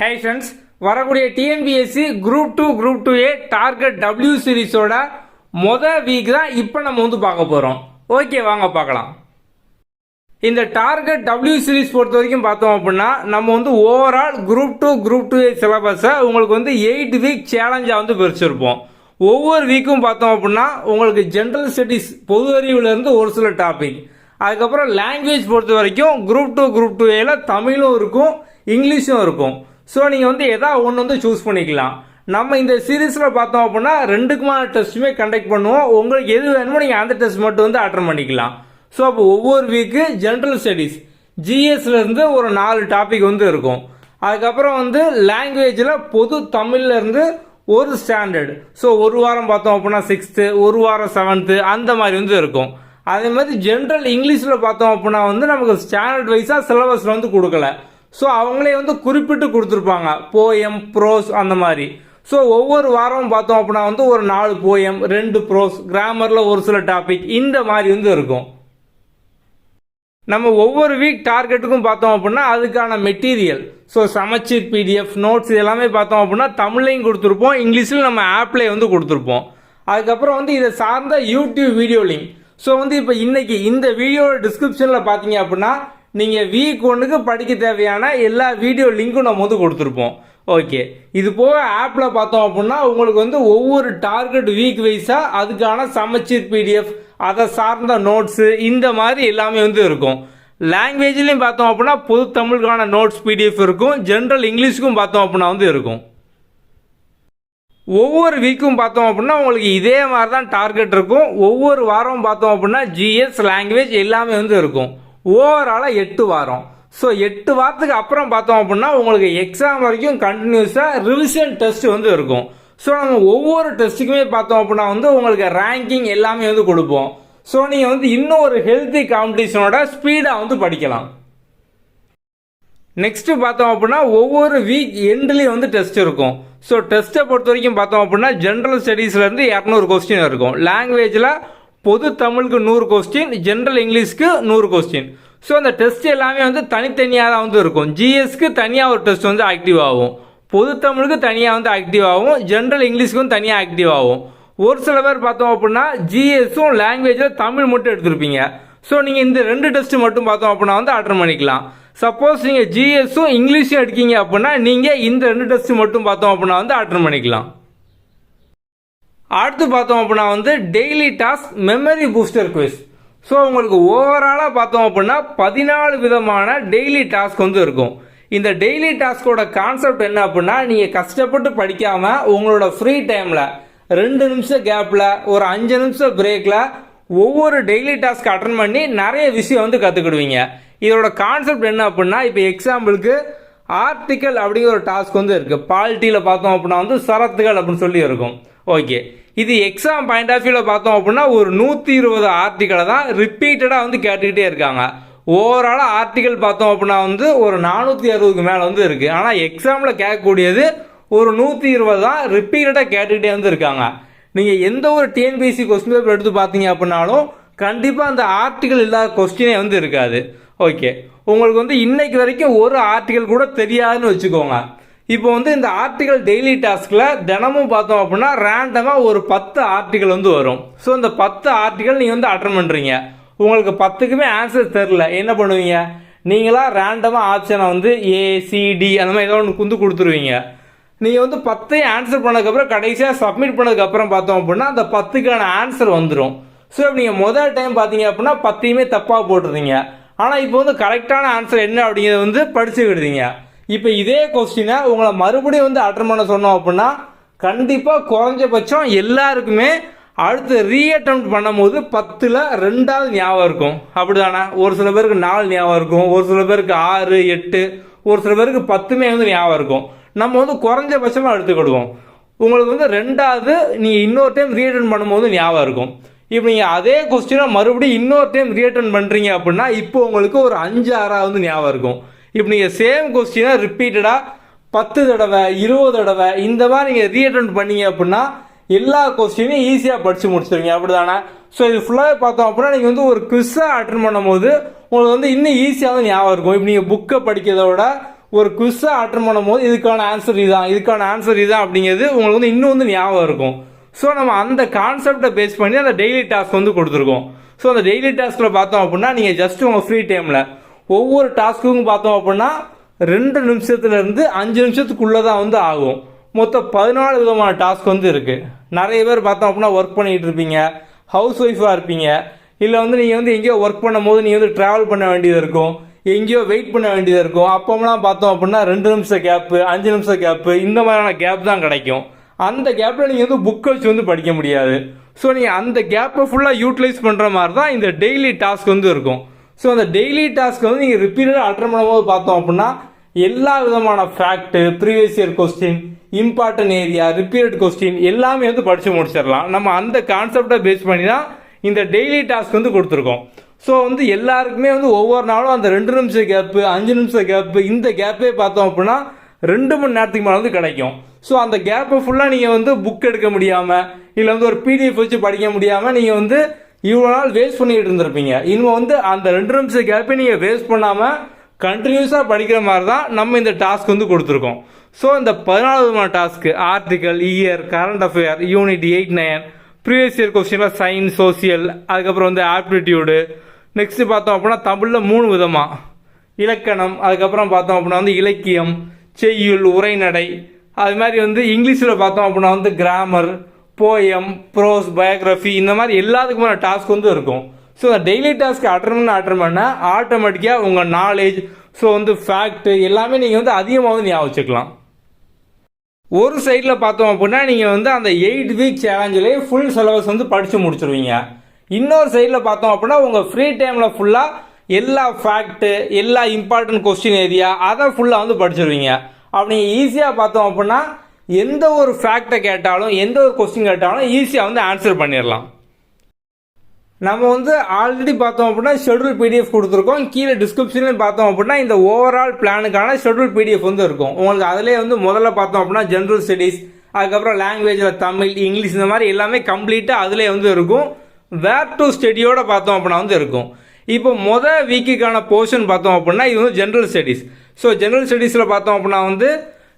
ஹே friends வரக்கூடிய TNPSC group two group two A target W சீரிஸோட மொதல் week தான் இப்போ நம்ம வந்து பார்க்க போகிறோம் ஓகே வாங்க பார்க்கலாம். இந்த டார்கெட் டபிள்யூ சீரிஸ் பொறுத்த வரைக்கும் பார்த்தோம் அப்படின்னா நம்ம வந்து overall group two group two சிலபஸை உங்களுக்கு வந்து எயிட் வீக் சேலஞ்சாக வந்து பிரிச்சிருப்போம். ஒவ்வொரு வீக்கும் பார்த்தோம் அப்படின்னா உங்களுக்கு ஜென்ரல் ஸ்டடீஸ் பொது அறிவுலேருந்து ஒரு சில டாபிக் அதுக்கப்புறம் லாங்குவேஜ் பொறுத்த வரைக்கும் குரூப் டூ குரூப் டூ ஏல தமிழும் இருக்கும் இங்கிலீஷும் இருக்கும். ஸோ நீங்கள் வந்து எதாவது ஒன்று வந்து சூஸ் பண்ணிக்கலாம். நம்ம இந்த சீரீஸில் பார்த்தோம் அப்படின்னா ரெண்டுக்குமான டெஸ்ட்டுமே கண்டக்ட் பண்ணுவோம். உங்களுக்கு எது வேணுமோ நீங்கள் அந்த டெஸ்ட் மட்டும் வந்து அட்டன் பண்ணிக்கலாம். ஸோ அப்போ ஒவ்வொரு வீக்கு ஜென்ரல் ஸ்டடீஸ் ஜிஎஸ்லேருந்து ஒரு நாலு டாபிக் வந்து இருக்கும். அதுக்கப்புறம் வந்து லாங்குவேஜில் பொது தமிழ்லேருந்து ஒரு ஸ்டாண்டர்ட் ஸோ ஒரு வாரம் பார்த்தோம் அப்படின்னா சிக்ஸ்த்து ஒரு வாரம் செவன்த்து அந்த மாதிரி வந்து இருக்கும். அதே மாதிரி ஜென்ரல் இங்கிலீஷில் பார்த்தோம் அப்படின்னா வந்து நமக்கு ஸ்டாண்டர்ட் வைஸாக சிலபஸில் வந்து கொடுக்கல. ஸோ அவங்களே வந்து குறிப்பிட்டு கொடுத்துருப்பாங்க. போயம் ப்ரோஸ் அந்த மாதிரி. ஸோ ஒவ்வொரு வாரமும் பார்த்தோம் அப்படின்னா வந்து ஒரு நாலு போயம் ரெண்டு ப்ரோஸ் கிராமரில் ஒரு சில டாபிக் இந்த மாதிரி வந்து இருக்கும். நம்ம ஒவ்வொரு வீக் டார்கெட்டுக்கும் பார்த்தோம் அப்படின்னா அதுக்கான மெட்டீரியல் ஸோ சமச்சீர் பிடிஎஃப் நோட்ஸ் எல்லாமே பார்த்தோம் அப்படின்னா தமிழ்லையும் கொடுத்துருப்போம் இங்கிலீஷில் நம்ம ஆப்லேயே வந்து கொடுத்துருப்போம். அதுக்கப்புறம் வந்து இதை சார்ந்த யூடியூப் வீடியோ லிங்க் ஸோ வந்து இப்போ இன்னைக்கு இந்த வீடியோட டிஸ்கிரிப்ஷனில் பார்த்தீங்க அப்படின்னா நீங்கள் வீக் ஒன்றுக்கு படிக்க தேவையான எல்லா வீடியோ லிங்க்கும் நம்ம வந்து கொடுத்துருப்போம். ஓகே இது போக ஆப்பில் பார்த்தோம் அப்படின்னா உங்களுக்கு வந்து ஒவ்வொரு டார்கெட் வீக் வைஸாக அதுக்கான சமச்சீர் பிடிஎஃப் அதை சார்ந்த நோட்ஸு இந்த மாதிரி எல்லாமே வந்து இருக்கும். லாங்குவேஜ்லேயும் பார்த்தோம் அப்படின்னா பொது தமிழுக்கான நோட்ஸ் பிடிஎஃப் இருக்கும். ஜென்ரல் இங்கிலீஷுக்கும் பார்த்தோம் அப்படின்னா வந்து இருக்கும். ஒவ்வொரு வீக்கும் பார்த்தோம் அப்படின்னா உங்களுக்கு இதே மாதிரி தான் டார்கெட் இருக்கும். ஒவ்வொரு வாரமும் பார்த்தோம் அப்படின்னா ஜிஎஸ் லாங்குவேஜ் எல்லாமே வந்து இருக்கும். ஓவராலாக எட்டு வாரம். ஸோ எட்டு வாரத்துக்கு அப்புறம் பார்த்தோம் அப்படின்னா உங்களுக்கு எக்ஸாம் வரைக்கும் கண்டினியூஸாக ரிவிஷன் டெஸ்ட் வந்து இருக்கும். ஸோ நம்ம ஒவ்வொரு டெஸ்ட்டுக்குமே பார்த்தோம் அப்படின்னா வந்து உங்களுக்கு ரேங்கிங் எல்லாமே வந்து கொடுப்போம். ஸோ நீங்கள் வந்து இன்னும் ஒரு ஹெல்த்தி காம்படிஷனோட ஸ்பீடாக வந்து படிக்கலாம். நெக்ஸ்ட்டு பார்த்தோம் அப்படின்னா ஒவ்வொரு வீக் எண்ட்லேயும் வந்து டெஸ்ட் இருக்கும். ஸோ டெஸ்ட்டை பொறுத்த வரைக்கும் பார்த்தோம் அப்படின்னா ஜென்ரல் ஸ்டடீஸ்லேருந்து இரநூறு கொஸ்டின் இருக்கும். லாங்குவேஜில் பொது தமிழுக்கு நூறு கொஸ்டின் ஜென்ரல் இங்கிலீஷ்க்கு நூறு கொஸ்டின் ஸோ அந்த டெஸ்ட் எல்லாமே வந்து தனித்தனியாக தான் வந்து இருக்கும். ஜிஎஸ்க்கு தனியாக ஒரு டெஸ்ட் வந்து ஆக்டிவ் ஆகும். பொது தமிழுக்கு தனியாக வந்து ஆக்டிவ் ஆகும். ஜென்ரல் இங்கிலீஷ்க்கும் தனியாக ஆக்டிவ் ஆகும். ஒரு சில பேர் பார்த்தோம் அப்படின்னா ஜிஎஸும் லாங்குவேஜில் தமிழ் மட்டும் எடுத்திருப்பீங்க. ஸோ நீங்கள் இந்த ரெண்டு டெஸ்ட் மட்டும் பார்த்தோம் அப்படின்னா வந்து அட்டன் பண்ணிக்கலாம். சப்போஸ் நீங்கள் ஜிஎஸும் இங்கிலீஷும் எடுக்கீங்க அப்படின்னா நீங்கள் இந்த ரெண்டு டெஸ்ட் மட்டும் பார்த்தோம் அப்படின்னா வந்து அட்டன் பண்ணிக்கலாம். அடுத்து பார்த்தோம் அப்படின்னா வந்து daily task memory booster quiz so உங்களுக்கு ஓவராலாக பார்த்தோம் அப்படின்னா பதினாலு விதமான டெய்லி டாஸ்க் வந்து இருக்கும். இந்த டெய்லி டாஸ்கோட கான்செப்ட் என்ன அப்படின்னா நீங்கள் கஷ்டப்பட்டு படிக்காமல் உங்களோட ஃப்ரீ டைமில் ரெண்டு நிமிஷம் கேப்பில் ஒரு அஞ்சு நிமிஷம் பிரேக்கில் ஒவ்வொரு டெய்லி டாஸ்க் அட்டன் பண்ணி நிறைய விஷயம் வந்து கற்றுக்கிடுவீங்க இதோட கான்செப்ட் என்ன அப்படின்னா இப்போ எக்ஸாம்பிளுக்கு ஆர்டிக்கல் அப்படிங்கிற ஒரு டாஸ்க் வந்து இருக்குது பாலிட்டியில் பார்த்தோம் அப்படின்னா வந்து சரத்துகள் அப்படின்னு சொல்லி இருக்கும். ஓகே இது எக்ஸாம் பாயிண்ட் ஆஃப் வியூவில் பார்த்தோம் அப்படின்னா ஒரு நூற்றி இருபது ஆர்டிக்கலை தான் ரிப்பீட்டடாக வந்து கேட்டுக்கிட்டே இருக்காங்க. ஓவராலாக ஆர்டிக்கல் பார்த்தோம் அப்படின்னா வந்து ஒரு நானூற்றி அறுபதுக்கு மேலே வந்து இருக்குது ஆனால் எக்ஸாமில் கேட்கக்கூடியது ஒரு நூற்றி இருபது தான் ரிப்பீட்டடாக கேட்டுக்கிட்டே வந்து இருக்காங்க. நீங்கள் எந்த ஒரு டிஎன்பிஎஸ்சி கொஸ்டின் பேப்பர் எடுத்து பார்த்தீங்க அப்படின்னாலும் கண்டிப்பாக அந்த ஆர்டிக்கல் இல்லாத கொஸ்டினே வந்து இருக்காது. ஓகே உங்களுக்கு வந்து இன்னைக்கு வரைக்கும் ஒரு ஆர்டிக்கல் கூட தெரியாதுன்னு வச்சுக்கோங்க. இப்போ வந்து இந்த ஆர்டிகல் டெய்லி டாஸ்கில் தினமும் பார்த்தோம் அப்படின்னா ரேண்டமாக ஒரு பத்து ஆர்டிகல் வந்து வரும். ஸோ இந்த பத்து ஆர்டிகல் நீங்கள் வந்து அட்டன் பண்ணுறீங்க உங்களுக்கு பத்துக்குமே ஆன்சர் தெரில என்ன பண்ணுவீங்க? நீங்களாக ரேண்டமாக ஆப்ஷனை வந்து ஏசிடி அந்த மாதிரி ஏதோ ஒன்று குந்து கொடுத்துருவீங்க. நீங்கள் வந்து பத்தையும் ஆன்சர் பண்ணதுக்கப்புறம் கடைசியாக சப்மிட் பண்ணதுக்கப்புறம் பார்த்தோம் அப்படின்னா அந்த பத்துக்கான ஆன்சர் வந்துடும் ஸோ இப்போ நீங்கள் முதல் டைம் பார்த்தீங்க அப்படின்னா பத்தையுமே தப்பாக போட்டுருந்தீங்க ஆனால் இப்போ வந்து கரெக்டான ஆன்சர் என்ன அப்படிங்கிறத வந்து படிச்சுக்கிடுதீங்க இப்போ இதே கொஸ்டினை உங்களை மறுபடியும் வந்து அட்டன் பண்ண சொன்னோம் அப்படின்னா கண்டிப்பாக குறைஞ்சபட்சம் எல்லாருக்குமே அடுத்து ரீஅட்டம் பண்ணும்போது பத்தில் ரெண்டாவது ஞாபகம் இருக்கும். அப்படிதானே? ஒரு சில பேருக்கு நாலு ஞாபகம் இருக்கும். ஒரு சில பேருக்கு ஆறு எட்டு ஒரு சில பேருக்கு பத்துமே வந்து ஞாபகம் இருக்கும். நம்ம வந்து குறைஞ்சபட்சமாக எடுத்துக்கிடுவோம். உங்களுக்கு வந்து ரெண்டாவது நீங்கள் இன்னொரு டைம் ரீஅட்டன் பண்ணும்போது ஞாபகம் இருக்கும். இப்போ நீங்கள் அதே கொஸ்டினை மறுபடியும் இன்னொரு டைம் ரீஅட்டன் பண்ணுறீங்க அப்படின்னா இப்போ உங்களுக்கு ஒரு அஞ்சு ஆறாவது ஞாபகம் இருக்கும். இப்போ நீங்கள் சேம் கொஸ்டினை ரிப்பீட்டடாக பத்து தடவை இருபது தடவை இந்த மாதிரி நீங்கள் ரீஅட்டன் பண்ணீங்க அப்படின்னா எல்லா கொஸ்டினையும் ஈஸியாக படித்து முடிச்சிருவீங்க. அப்படி தானே ஸோ இது ஃபுல்லாகவே பார்த்தோம் அப்படின்னா நீங்கள் வந்து ஒரு குவிஸாக அட்டன் பண்ணும்போது உங்களுக்கு வந்து இன்னும் ஈஸியாக தான் ஞாபகம் இருக்கும். இப்போ நீங்கள் புக்கை படிக்கிறத விட ஒரு குவிஸாக அட்டன் பண்ணும்போது இதுக்கான ஆன்சர் இதுதான் இதுக்கான ஆன்சர் இதுதான் அப்படிங்கிறது உங்களுக்கு வந்து இன்னும் வந்து ஞாபகம் இருக்கும். ஸோ நம்ம அந்த கான்செப்டை பேஸ் பண்ணி அந்த டெய்லி டாஸ்க் வந்து கொடுத்துருக்கோம். ஸோ அந்த டெய்லி டாஸ்கில் பார்த்தோம் அப்படின்னா நீங்கள் ஜஸ்ட் உங்கள் ஃப்ரீ டைமில் ஒவ்வொரு டாஸ்க்குக்கும் பார்த்தோம் அப்படின்னா ரெண்டு நிமிஷத்துலேருந்து அஞ்சு நிமிஷத்துக்குள்ளே தான் வந்து ஆகும். மொத்தம் பதினாலு விதமான டாஸ்க் வந்து இருக்குது நிறைய பேர் பார்த்தோம் அப்படின்னா ஒர்க் பண்ணிகிட்டு இருப்பீங்க. ஹவுஸ் ஒய்ஃபாக இருப்பீங்க. இல்லை வந்து நீங்கள் வந்து எங்கேயோ ஒர்க் பண்ணும்போது நீங்கள் வந்து ட்ராவல் பண்ண வேண்டியது இருக்கும். எங்கேயோ வெயிட் பண்ண வேண்டியது இருக்கும். அப்போம்லாம் பார்த்தோம் அப்படின்னா ரெண்டு நிமிஷம் கேப்பு அஞ்சு நிமிஷம் கேப்பு இந்த மாதிரியான கேப் தான் கிடைக்கும். அந்த கேப்பில் நீங்கள் வந்து புக் வச்சு வந்து படிக்க முடியாது. ஸோ நீங்கள் அந்த கேப்பை ஃபுல்லாக யூட்டிலைஸ் பண்ணுற மாதிரி தான் இந்த டெய்லி டாஸ்க் வந்து இருக்கும். ஸோ அந்த டெய்லி டாஸ்க் வந்து நீங்கள் ரிப்பீட்டடாக அட்டன் பண்ணும்போது பார்த்தோம் அப்படின்னா எல்லா விதமான fact previous year question important area repeat question எல்லாமே வந்து படித்து முடிச்சிடலாம். நம்ம அந்த கான்செப்டை பேஸ் பண்ணி தான் இந்த டெய்லி டாஸ்க் வந்து கொடுத்துருக்கோம். ஸோ வந்து எல்லாருக்குமே வந்து ஒவ்வொரு நாளும் அந்த ரெண்டு நிமிஷம் கேப்பு அஞ்சு நிமிஷம் கேப்பு இந்த கேப்பே பார்த்தோம் அப்படின்னா ரெண்டு மணி நேரத்துக்கு மேலே வந்து கிடைக்கும். ஸோ அந்த கேப்பை ஃபுல்லாக நீங்கள் வந்து புக் எடுக்க முடியாமல் இல்லை வந்து ஒரு பிடிஎஃப் வச்சு படிக்க முடியாமல் நீங்கள் வந்து இவ்வளோ நாள் வேஸ்ட் பண்ணிக்கிட்டு இருந்திருப்பீங்க. இனிமே வந்து அந்த ரெண்டு நிமிஷம் கேப்பை நீங்கள் வேஸ்ட் பண்ணாமல் கண்டினியூஸாக படிக்கிற மாதிரி தான் நம்ம இந்த டாஸ்க் வந்து கொடுத்துருக்கோம். ஸோ இந்த பதினாலு விதமான task article year current affair unit eight nine previous year கொஸ்டினில் சயின்ஸ் சோசியல் அதுக்கப்புறம் வந்து ஆப்டிடியூடு நெக்ஸ்ட்டு பார்த்தோம் அப்படின்னா தமிழில் மூணு விதமாக இலக்கணம் அதுக்கப்புறம் பார்த்தோம் அப்படின்னா வந்து இலக்கியம் செய்யுள் உரைநடை அது மாதிரி வந்து இங்கிலீஷில் பார்த்தோம் அப்படின்னா வந்து கிராமர் போயம் ப்ரோஸ் பயோகிராஃபி இந்த மாதிரி எல்லாத்துக்குமான டாஸ்க் வந்து இருக்கும். ஸோ அந்த டெய்லி டாஸ்க் அட்டன் பண்ண அட்டன் பண்ண ஆட்டோமேட்டிக்காக உங்கள் நாலேஜ் ஸோ வந்து ஃபேக்ட்டு எல்லாமே நீங்கள் வந்து அதிகமாக வந்து ஞாபகம் வச்சுக்கலாம். ஒரு சைடில் பார்த்தோம் அப்படின்னா நீங்கள் வந்து அந்த எயிட் வீக் சேலஞ்சிலே ஃபுல் சிலபஸ் வந்து படித்து முடிச்சிருவீங்க. இன்னொரு சைடில் பார்த்தோம் அப்படின்னா உங்கள் ஃப்ரீ டைமில் ஃபுல்லாக எல்லா ஃபேக்ட்டு எல்லா இம்பார்ட்டன்ட் கொஸ்டின் ஏரியா அதை ஃபுல்லாக வந்து படிச்சிருவீங்க. அப்படி ஈஸியாக பார்த்தோம் அப்படின்னா எந்த ஒரு ஃபேக்டை கேட்டாலும் எந்த ஒரு கொஸ்டின் கேட்டாலும் ஈஸியாக வந்து ஆன்சர் பண்ணிடலாம் நம்ம வந்து ஆல்ரெடி பார்த்தோம் அப்படின்னா ஷெட்யூல் பிடிஎஃப் கொடுத்துருக்கோம். கீழே டிஸ்கிரிப்ஷன்லையும் பார்த்தோம் அப்படின்னா இந்த ஓவரால் பிளானுக்கான ஷெட்யூல் பிடிஎஃப் வந்து இருக்கும். உங்களுக்கு அதிலே வந்து முதல்ல பார்த்தோம் அப்படின்னா ஜென்ரல் ஸ்டடீஸ் அதுக்கப்புறம் லாங்குவேஜில் தமிழ் இங்கிலீஷ் இந்த மாதிரி எல்லாமே கம்ப்ளீட்டாக அதிலே வந்து இருக்கும். வேர் டு ஸ்டடியோட பார்த்தோம் அப்படின்னா வந்து இருக்கும். இப்போ மொதல் வீக்குக்கான போர்ஷன் பார்த்தோம் அப்படின்னா இது வந்து ஜென்ரல் ஸ்டடீஸ் ஸோ ஜென்ரல் ஸ்டடீஸில் பார்த்தோம் அப்படின்னா வந்து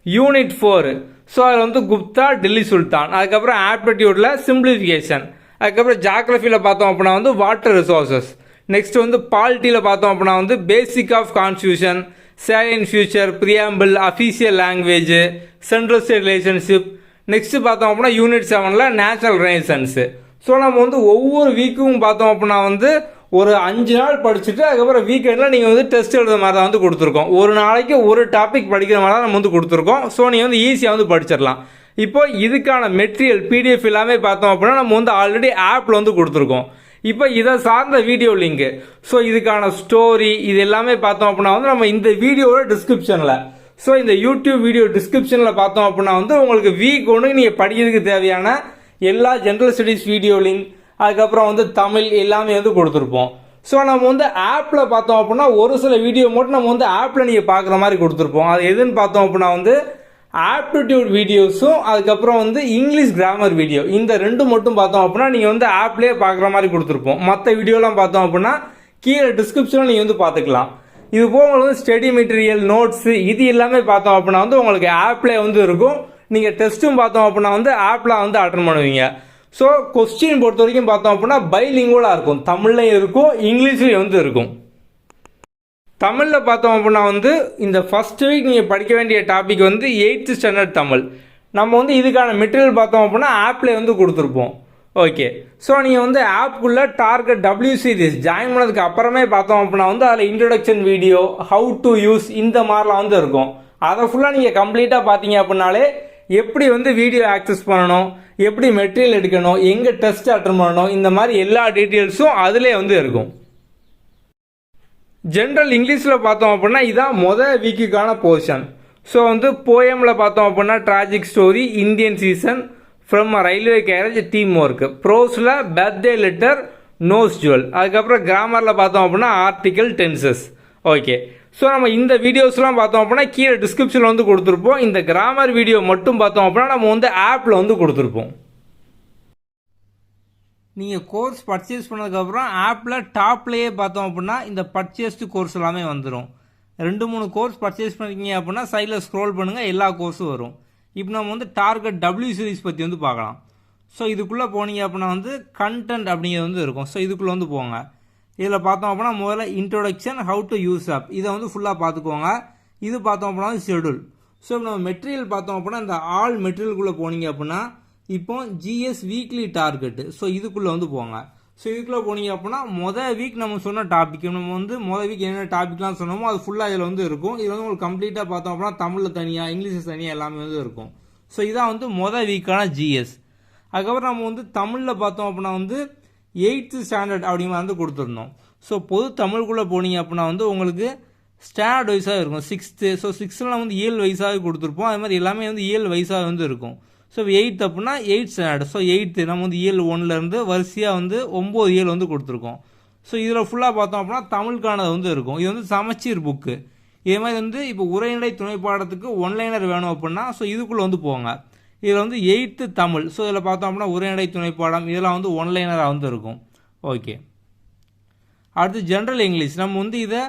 யூனிட் ஃபோர் ஸோ அதில் வந்து குப்தா டெல்லி சுல்தான். அதுக்கப்புறம் ஆப்டிடியூட்டில் சிம்பிளிஃபிகேஷன். அதுக்கப்புறம் ஜாக்ரஃபியில் பார்த்தோம் அப்படின்னா வந்து வாட்டர் ரிசோர்சஸ். நெக்ஸ்ட் வந்து பாலிட்டியில் பார்த்தோம் அப்படின்னா வந்து basic of constitution salient feature preamble official language central state relationship next பார்த்தோம் அப்படின்னா யூனிட் செவனில் நேஷனல் ரிலேஷன்ஸு ஸோ நம்ம வந்து ஒவ்வொரு வீக்கும் பார்த்தோம் அப்படின்னா வந்து ஒரு அஞ்சு நாள் படிச்சுட்டு அதுக்கப்புறம் வீக்கெண்டில் நீங்கள் வந்து டெஸ்ட் எழுத மாதிரி தான் வந்து கொடுத்துருக்கோம். ஒரு நாளைக்கு ஒரு டாபிக் படிக்கிற மாதிரி தான் நம்ம வந்து கொடுத்துருக்கோம். ஸோ நீங்கள் வந்து ஈஸியாக வந்து படிச்சிடலாம். இப்போ இதுக்கான மெட்டீரியல் பிடிஎஃப் எல்லாமே பார்த்தோம் அப்படின்னா நம்ம வந்து ஆல்ரெடி ஆப்பில் வந்து கொடுத்துருக்கோம். இப்போ இதை சார்ந்த வீடியோ லிங்க்கு ஸோ இதுக்கான ஸ்டோரி இது எல்லாமே பார்த்தோம் அப்படின்னா வந்து நம்ம இந்த வீடியோவோட டிஸ்கிரிப்ஷனில் ஸோ இந்த யூடியூப் வீடியோ டிஸ்கிரிப்ஷனில் பார்த்தோம் அப்படின்னா வந்து உங்களுக்கு வீக் ஒன்று நீங்கள் படிக்கிறதுக்கு தேவையான எல்லா ஜென்ரல் ஸ்டடீஸ் வீடியோ லிங்க் அதுக்கப்புறம் வந்து தமிழ் எல்லாமே வந்து கொடுத்துருப்போம். ஸோ நம்ம வந்து ஆப்பில் பார்த்தோம் அப்படின்னா ஒரு சில வீடியோ மட்டும் நம்ம வந்து ஆப்பில் நீங்கள் பார்க்குற மாதிரி கொடுத்துருப்போம். அது எதுன்னு பார்த்தோம் அப்படின்னா வந்து ஆப்டிடியூட் வீடியோஸும் அதுக்கப்புறம் வந்து இங்கிலீஷ் கிராமர் வீடியோ இந்த ரெண்டு மட்டும் பார்த்தோம் அப்படின்னா நீங்கள் வந்து ஆப்லேயே பார்க்குற மாதிரி கொடுத்துருப்போம். மற்ற வீடியோலாம் பார்த்தோம் அப்படின்னா கீழே டிஸ்கிரிப்ஷனில் நீங்கள் வந்து பார்த்துக்கலாம். இது போக உங்களுக்கு வந்து ஸ்டடி மெட்டீரியல் நோட்ஸு இது எல்லாமே பார்த்தோம் அப்படின்னா வந்து உங்களுக்கு ஆப்லேயே வந்து இருக்கும். நீங்கள் டெஸ்ட்டும் பார்த்தோம் அப்படின்னா வந்து ஆப்பில் வந்து அட்டன் பண்ணுவீங்க. ஸோ கொஸ்டின் பொறுத்த வரைக்கும் பார்த்தோம் அப்படின்னா பைலிங்குவலாக இருக்கும். தமிழ்லையும் இருக்கும் இங்கிலீஷ்லையும் வந்து இருக்கும். தமிழில் பார்த்தோம் அப்படின்னா வந்து இந்த ஃபஸ்ட் வீக் நீங்கள் படிக்க வேண்டிய டாபிக் வந்து எயித்து ஸ்டாண்டர்ட் தமிழ். நம்ம வந்து இதுக்கான மெட்டீரியல் பார்த்தோம் அப்படின்னா ஆப்லேயே வந்து கொடுத்துருப்போம். ஓகே ஸோ நீங்கள் வந்து ஆப்புக்குள்ளே டார்கெட் டபிள்யூ சீரிஸ் ஜாயின் பண்ணதுக்கு அப்புறமே பார்த்தோம் அப்படின்னா வந்து அதில் introduction video how to use இந்த மாதிரிலாம் வந்து இருக்கும். அதை ஃபுல்லாக நீங்கள் கம்ப்ளீட்டாக பார்த்தீங்க அப்படின்னாலே எப்படி வந்து வீடியோ ஆக்சஸ் பண்ணணும் எப்படி மெட்டீரியல் எடுக்கணும் எங்கே டெஸ்ட் அட்டன் பண்ணணும் இந்த மாதிரி எல்லா டீட்டெயில்ஸும் அதிலே வந்து இருக்கும். ஜென்ரல் இங்கிலீஷில் பார்த்தோம் அப்படின்னா இதான் மொதல் வீக்குக்கான போர்ஷன் ஸோ வந்து போயமில் பார்த்தோம் அப்படின்னா tragic story Indian season from railway carriage team work ப்ரோஸில் birthday letter nose jewel அதுக்கப்புறம் கிராமரில் பார்த்தோம் அப்படின்னா ஆர்டிக்கல் டென்சஸ் ஓகே ஸோ நம்ம இந்த வீடியோஸ்லாம் பார்த்தோம் அப்படின்னா கீழே டிஸ்கிரிப்ஷனில் வந்து கொடுத்துருப்போம். இந்த கிராமர் வீடியோ மட்டும் பார்த்தோம் அப்படின்னா நம்ம வந்து ஆப்பில் வந்து கொடுத்துருப்போம். நீங்கள் கோர்ஸ் பர்ச்சேஸ் பண்ணதுக்கப்புறம் ஆப்பில் டாப்லேயே பார்த்தோம் அப்படின்னா இந்த பர்ச்சேஸ்டு கோர்ஸ் எல்லாமே வந்துடும் ரெண்டு மூணு கோர்ஸ் பர்ச்சேஸ் பண்ணிருக்கீங்க அப்படின்னா சைடில் ஸ்க்ரோல் பண்ணுங்கள் எல்லா கோர்ஸும் வரும். இப்போ நம்ம வந்து டார்கெட் டபிள்யூ சீரிஸ் பற்றி வந்து பார்க்கலாம். ஸோ இதுக்குள்ளே போனீங்க அப்படின்னா வந்து கண்டென்ட் அப்படிங்கிறது வந்து இருக்கும். ஸோ இதுக்குள்ளே வந்து போங்க. இதில் பார்த்தோம் அப்படின்னா முதல்ல introduction how to use up இதை வந்து ஃபுல்லாக பார்த்துக்கோங்க. இது பார்த்தோம் அப்படின்னா ஷெடியூல் ஸோ இப்போ நம்ம மெட்டீரியல் பார்த்தோம் அப்படின்னா இந்த ஆல் மெட்டீரியலுக்குள்ளே போனீங்க அப்படின்னா இப்போ ஜிஎஸ் வீக்லி டார்கெட்டு ஸோ இதுக்குள்ளே வந்து போங்க. ஸோ இதுக்குள்ளே போனீங்க அப்படின்னா மொதல் வீக் நம்ம சொன்ன டாபிக் நம்ம வந்து மொதல் வீக் என்னென்ன டாபிக்லாம் சொன்னோமோ அது ஃபுல்லாக இதில் வந்து இருக்கும். இதில் வந்து உங்களுக்கு கம்ப்ளீட்டாக பார்த்தோம் அப்படின்னா தமிழில் தனியாக இங்கிலீஷில் தனியாக எல்லாமே வந்து இருக்கும். ஸோ இதான் வந்து மொதல் வீக்கான ஜிஎஸ் அதுக்கப்புறம் நம்ம வந்து தமிழில் பார்த்தோம் அப்படின்னா வந்து எயித்து ஸ்டாண்டர்ட் அப்படிங்கிற வந்து கொடுத்துருந்தோம் ஸோ பொது தமிழுக்குள்ளே போனீங்க அப்படின்னா வந்து உங்களுக்கு ஸ்டாண்டர்ட் வைஸாக இருக்கும். சிக்ஸ்த்து ஸோ சிக்ஸ்த்தில் வந்து ஏழு வயசாக கொடுத்துருப்போம். அது மாதிரி எல்லாமே வந்து ஏழு வயசாக வந்து இருக்கும். ஸோ எயித் அப்படின்னா எயிட் ஸ்டாண்டர்ட் ஸோ எயித்து நம்ம வந்து ஏழு ஒன்லேருந்து வரிசையாக வந்து ஒம்பது ஏழு வந்து கொடுத்துருக்கோம். ஸோ இதில் ஃபுல்லாக பார்த்தோம் அப்படின்னா தமிழுக்கானது வந்து இருக்கும். இது வந்து சமச்சீர் புக்கு இதே மாதிரி வந்து இப்போ உரைநடை துணை பாடத்துக்கு ஒன்லைனர் வேணும் அப்படின்னா ஸோ இதுக்குள்ளே வந்து போங்க. இதில் வந்து எயித்து தமிழ். ஸோ இதில் பார்த்தோம் அப்படின்னா உரைநடை துணை பாடம் இதெல்லாம் வந்து ஒன்லைனராக வந்து இருக்கும். ஓகே அடுத்து ஜென்ரல் இங்கிலீஷ் நம்ம வந்து இதை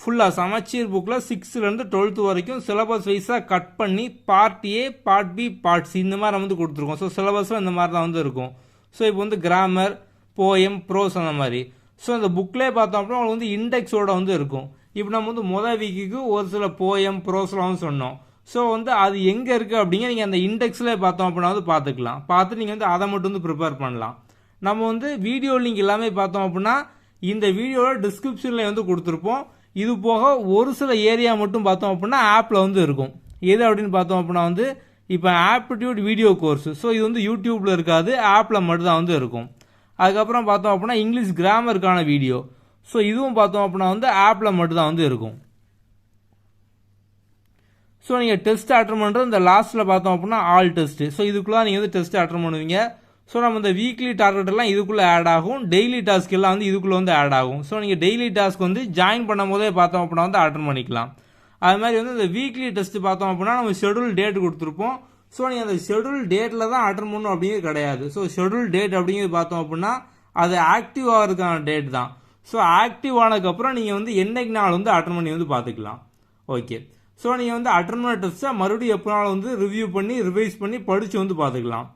ஃபுல்லாக சமச்சீர் புக்கில் சிக்ஸ்த்துலேருந்து டுவெல்த்து வரைக்கும் சிலபஸ் வைஸாக கட் பண்ணி part A part B part C இந்த மாதிரி நம்ம வந்து கொடுத்துருக்கோம். ஸோ சிலபஸில் இந்த மாதிரி தான் வந்து இருக்கும். ஸோ இப்போ வந்து கிராமர் போயம் ப்ரோஸ் அந்த மாதிரி. ஸோ அந்த புக்கிலே பார்த்தோம் அப்படின்னா உங்களுக்கு வந்து இண்டெக்ஸோட வந்து இருக்கும். இப்போ நம்ம வந்து மொதல் வீக்குக்கு ஒரு சில போயம் ப்ரோஸ்லாம் வந்து சொன்னோம். ஸோ வந்து அது எங்கே இருக்குது அப்படிங்க நீங்கள் அந்த இண்டெக்ஸில் பார்த்தோம் அப்படின்னா வந்து பார்த்துக்கலாம். பார்த்து நீங்கள் வந்து அதை மட்டும் வந்து ப்ரிப்பேர் பண்ணலாம். நம்ம வந்து வீடியோ லிங்க் எல்லாமே பார்த்தோம் அப்படின்னா இந்த வீடியோவோட டிஸ்கிரிப்ஷனில் வந்து கொடுத்துருப்போம். இது போக ஒரு சில ஏரியா மட்டும் பார்த்தோம் அப்படின்னா ஆப்பில் வந்து இருக்கும். எது அப்படின்னு பார்த்தோம் அப்படின்னா வந்து இப்போ ஆப்டிடியூட் வீடியோ கோர்ஸ் ஸோ இது வந்து யூடியூப்பில் இருக்காது ஆப்பில் மட்டும்தான் வந்து இருக்கும். அதுக்கப்புறம் பார்த்தோம் அப்படின்னா இங்கிலீஷ் கிராமருக்கான வீடியோ ஸோ இதுவும் பார்த்தோம் அப்படின்னா வந்து ஆப்பில் மட்டும்தான் வந்து இருக்கும். ஸோ நீங்கள் டெஸ்ட் அட்டன் பண்ணுறது இந்த லாஸ்ட்டில் பார்த்தோம் அப்படின்னா ஆல் டெஸ்ட்டு ஸோ இதுக்குள்ளே நீங்கள் வந்து டெஸ்ட் அட்டன் பண்ணுவீங்க. ஸோ நம்ம இந்த வீக்லி டார்கெட் எல்லாம் இதுக்குள்ளே ஆட் ஆகும். டெய்லி டாஸ்க் எல்லாம் வந்து இதுக்குள்ளே வந்து ஆட் ஆகும். ஸோ நீங்கள் டெய்லி டாஸ்க் வந்து ஜாயின் பண்ணும் போதே பார்த்தோம் அப்படின்னா வந்து அட்டன் பண்ணிக்கலாம். அது மாதிரி வந்து இந்த வீக்லி டெஸ்ட் பார்த்தோம் அப்படின்னா நம்ம ஷெடியூல் டேட் கொடுத்துருப்போம். ஸோ நீங்கள் அந்த ஷெடியூல் டேட்டில் தான் அட்டன் பண்ணணும் அப்படிங்கிறது கிடையாது. ஸோ ஷெடியூல் டேட் அப்படிங்கிறது பார்த்தோம் அப்படின்னா அது ஆக்டிவ் ஆகிறதுக்கான டேட் தான். ஸோ ஆக்டிவ் ஆனதுக்கப்புறம் நீங்கள் வந்து என்னைக்கு நாள் வந்து அட்டன் பண்ணி வந்து பார்த்துக்கலாம். ஓகே ஸோ நீங்கள் வந்து அல்டர்னேட்டிவ்ஸை மறுபடியும் எப்போனாலும் வந்து ரிவ்யூ பண்ணி ரிவைஸ் பண்ணி படித்து வந்து பார்த்துக்கலாம்.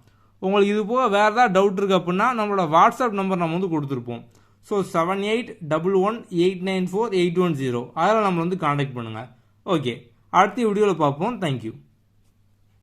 உங்களுக்கு இது போக வேறு ஏதாவது டவுட் இருக்குது அப்படின்னா நம்மளோட வாட்ஸ்அப் நம்பர் நம்ம வந்து கொடுத்துருப்போம். So seven eight double one eight nine four eight one zero அதில் நம்ம வந்து காண்டாக்ட் பண்ணுங்கள் ஓகே அடுத்த வீடியோவில் பார்ப்போம். தேங்க்யூ